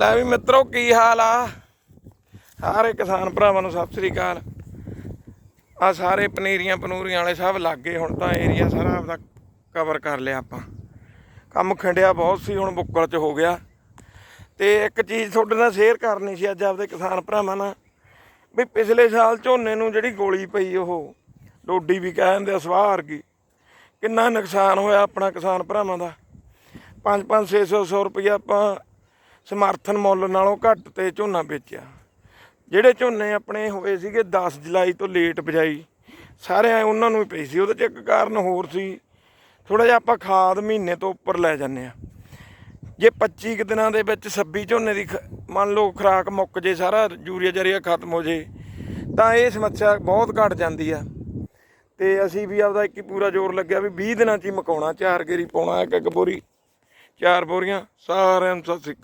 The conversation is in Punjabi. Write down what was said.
ਲੈ ਵੀ ਮਿੱਤਰੋ, ਕੀ ਹਾਲ ਆ? ਸਾਰੇ ਕਿਸਾਨ ਭਰਾਵਾਂ ਨੂੰ ਸਤਿ ਸ੍ਰੀ ਅਕਾਲ। ਆ ਸਾਰੇ ਪਨੀਰੀਆਂ ਪਨੂਰੀਆਂ ਵਾਲੇ ਸਭ ਲੱਗੇ, ਹੁਣ ਤਾਂ ਏਰੀਆ ਸਾਰਾ ਆਪਦਾ ਕਵਰ ਕਰ ਲਿਆ ਆਪਾਂ। ਕੰਮ ਖੰਡਿਆ ਬਹੁਤ ਸੀ, ਹੁਣ ਬੁੱਕਲ ਚ ਹੋ ਗਿਆ। ਤੇ ਇੱਕ ਚੀਜ਼ ਤੁਹਾਡੇ ਨਾਲ ਸ਼ੇਅਰ ਕਰਨੀ ਸੀ ਅੱਜ ਆਪਦੇ ਕਿਸਾਨ ਭਰਾਵਾਂ ਨਾਲ, ਵੀ ਪਿਛਲੇ ਸਾਲ ਝੋਨੇ ਨੂੰ ਜਿਹੜੀ ਗੋਲੀ ਪਈ ਉਹ, ਡੋਡੀ ਵੀ ਕਹਿੰਦੇ ਆ ਸਵਾਹ ਵਰਗੀ। ਕਿੰਨਾ ਨੁਕਸਾਨ ਹੋਇਆ ਆਪਣਾ ਕਿਸਾਨ ਭਰਾਵਾਂ ਦਾ? 5-5 600 ਰੁਪਇਆ ਆਪਾਂ ਸਮਰਥਨ ਮੁੱਲ ਨਾਲੋਂ ਘੱਟ ਤੇ ਝੋਨਾ ਵੇਚਿਆ। ਜਿਹੜੇ ਝੋਨੇ ਆਪਣੇ ਹੋਏ ਸੀਗੇ 10 ਜੁਲਾਈ ਤੋਂ ਲੇਟ ਬਜਾਈ, ਸਾਰੇ ਉਹਨਾਂ ਨੂੰ ਹੀ ਪਈ ਸੀ। ਉਹਦੇ ਚ ਇੱਕ ਕਾਰਨ ਹੋਰ ਸੀ ਥੋੜਾ ਜਿਹਾ ਆਪਾਂ ਖਾਦ ਮਹੀਨੇ ਤੋਂ ਉੱਪਰ ਲੈ ਜਾਂਦੇ ਆ ਜੇ 25 ਕੁ ਦਿਨਾਂ ਦੇ ਵਿੱਚ 26 ਝੋਨੇ ਦੀ ਖ- ਮੰਨ ਲਓ ਖਰਾਕ ਮੁੱਕ ਜੇ, ਸਾਰਾ ਯੂਰੀਆ ਜਰੀਆ ਖਤਮ ਹੋ ਜੇ, ਤਾਂ ਇਹ ਸਮੱਸਿਆ ਬਹੁਤ ਘਟ ਜਾਂਦੀ ਆ। ਤੇ ਅਸੀਂ ਵੀ ਆਪਦਾ ਇੱਕ ਹੀ ਪੂਰਾ ਜ਼ੋਰ ਲੱਗਿਆ ਵੀ 20 ਦਿਨਾਂ ਚ ਹੀ ਮਕਾਉਣਾ, ਚਾਰ ਗੇਰੀ ਪਾਉਣਾ, ਇੱਕ ਇੱਕ ਬੋਰੀ, ਚਾਰ ਬੋਰੀਆਂ, ਸਾਰਿਆਂ ਨੂੰ ਸਤਿ